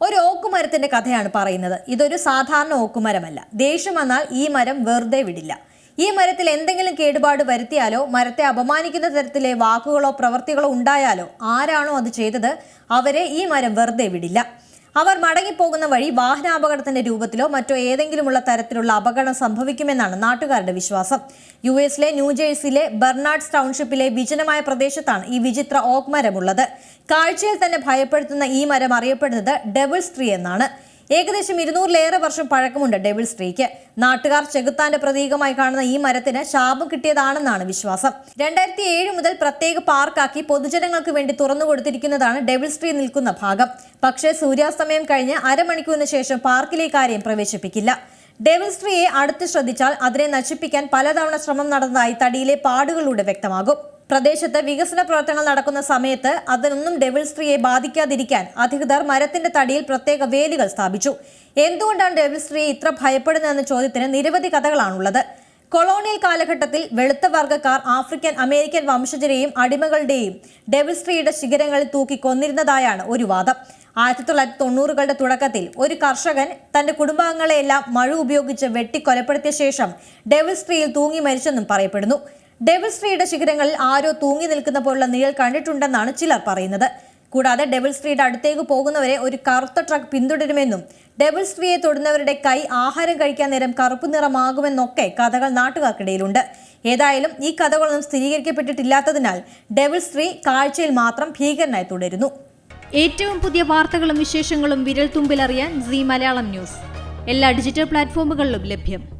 ഒരു ഓക്കുമരത്തിന്റെ കഥയാണ് പറയുന്നത്. ഇതൊരു സാധാരണ ഓക്കുമരമല്ല. ദേഷ്യം വന്നാൽ ഈ മരം വെറുതെ വിടില്ല. ഈ മരത്തിൽ എന്തെങ്കിലും കേടുപാട് വരുത്തിയാലോ മരത്തെ അപമാനിക്കുന്ന തരത്തിലെ വാക്കുകളോ പ്രവൃത്തികളോ ഉണ്ടായാലോ ആരാണോ അത് ചെയ്തത് അവരെ ഈ മരം വെറുതെ വിടില്ല. അവർ മടങ്ങിപ്പോകുന്ന വഴി വാഹനാപകടത്തിന്റെ രൂപത്തിലോ മറ്റോ ഏതെങ്കിലുമുള്ള തരത്തിലുള്ള അപകടം സംഭവിക്കുമെന്നാണ് നാട്ടുകാരുടെ വിശ്വാസം. യു എസിലെ ന്യൂജേഴ്സിയിലെ ബെർണാഡ്സ് ടൗൺഷിപ്പിലെ വിജനമായ പ്രദേശത്താണ് ഈ വിചിത്ര ഓക്ക് മരമുള്ളത് കാഴ്ചയിൽ തന്നെ ഭയപ്പെടുത്തുന്ന ഈ മരം അറിയപ്പെടുന്നത് ഡെവിൾസ് ട്രീ എന്നാണ്. ഏകദേശം ഇരുന്നൂറിലേറെ വർഷം പഴക്കമുണ്ട് ഡെവിൾസ് ട്രീക്ക് നാട്ടുകാർ ചെകുത്താന്റെ പ്രതീകമായി കാണുന്ന ഈ മരത്തിന് ശാപം കിട്ടിയതാണെന്നാണ് വിശ്വാസം. രണ്ടായിരത്തി ഏഴ് മുതൽ പ്രത്യേക പാർക്കാക്കി പൊതുജനങ്ങൾക്ക് വേണ്ടി തുറന്നു കൊടുത്തിരിക്കുന്നതാണ് ഡെവിൾസ് ട്രീ നിൽക്കുന്ന ഭാഗം. പക്ഷേ സൂര്യാസ്തമയം കഴിഞ്ഞ് അരമണിക്കൂറിന് ശേഷം പാർക്കിലേക്ക് ആരെയും പ്രവേശിപ്പിക്കില്ല. ഡെവിൾസ് ട്രീയെ അടുത്ത് ശ്രദ്ധിച്ചാൽ അതിനെ നശിപ്പിക്കാൻ പലതവണ ശ്രമം നടന്നതായി തടിയിലെ പാടുകളിലൂടെ വ്യക്തമാകും. പ്രദേശത്ത് വികസന പ്രവർത്തനങ്ങൾ നടക്കുന്ന സമയത്ത് അതിനൊന്നും ഡെവിൾ ട്രീയെ ബാധിക്കാതിരിക്കാൻ അധികൃതർ മരത്തിന്റെ തടിയിൽ പ്രത്യേക വേലികൾ സ്ഥാപിച്ചു. എന്തുകൊണ്ടാണ് ഡെവിൾ ട്രീയെ ഇത്ര ഭയപ്പെടുന്നതെന്ന ചോദ്യത്തിന് നിരവധി കഥകളാണുള്ളത്. കൊളോണിയൽ കാലഘട്ടത്തിൽ വെളുത്ത വർഗക്കാർ ആഫ്രിക്കൻ അമേരിക്കൻ വംശജരെയും അടിമകളുടെയും ഡെവിൾ സ്ത്രീയുടെ ശിഖരങ്ങളിൽ തൂക്കി കൊന്നിരുന്നതായാണ് ഒരു വാദം. ആയിരത്തി തൊള്ളായിരത്തി തൊണ്ണൂറുകളുടെ തുടക്കത്തിൽ ഒരു കർഷകൻ തന്റെ കുടുംബാംഗങ്ങളെയെല്ലാം മഴ ഉപയോഗിച്ച് വെട്ടിക്കൊലപ്പെടുത്തിയ ശേഷം ഡെവിൾ സ്ത്രീയിൽ തൂങ്ങി മരിച്ചെന്നും പറയപ്പെടുന്നു. ഡെവിൾസ് സ്ട്രീയുടെ ശിഖരങ്ങളിൽ ആരോ തൂങ്ങി നിൽക്കുന്ന പോലുള്ള നിഴൽ കണ്ടിട്ടുണ്ടെന്നാണ് ചിലർ പറയുന്നത്. കൂടാതെ ഡെവിൾസ് സ്ട്രീയുടെ അടുത്തേക്ക് പോകുന്നവരെ ഒരു കറുത്ത ട്രക്ക് പിന്തുടരുമെന്നും ഡെവിൾസ് സ്ട്രീയെ തൊടുന്നവരുടെ കൈ ആഹാരം കഴിക്കാൻ നേരം കറുപ്പ് നിറമാകുമെന്നൊക്കെ കഥകൾ നാട്ടുകാർക്കിടയിലുണ്ട്. ഏതായാലും ഈ കഥകളൊന്നും സ്ഥിരീകരിക്കപ്പെട്ടിട്ടില്ലാത്തതിനാൽ ഡെവിൾസ് സ്ട്രീ കാഴ്ചയിൽ മാത്രം ഭീകരനായി തുടരുന്നു. ഏറ്റവും പുതിയ വാർത്തകളും വിശേഷങ്ങളും വിരൽ തുമ്പിലറിയാൻ സി മലയാളം ന്യൂസ്. എല്ലാ ഡിജിറ്റൽ പ്ലാറ്റ്ഫോമുകളിലും ലഭ്യം.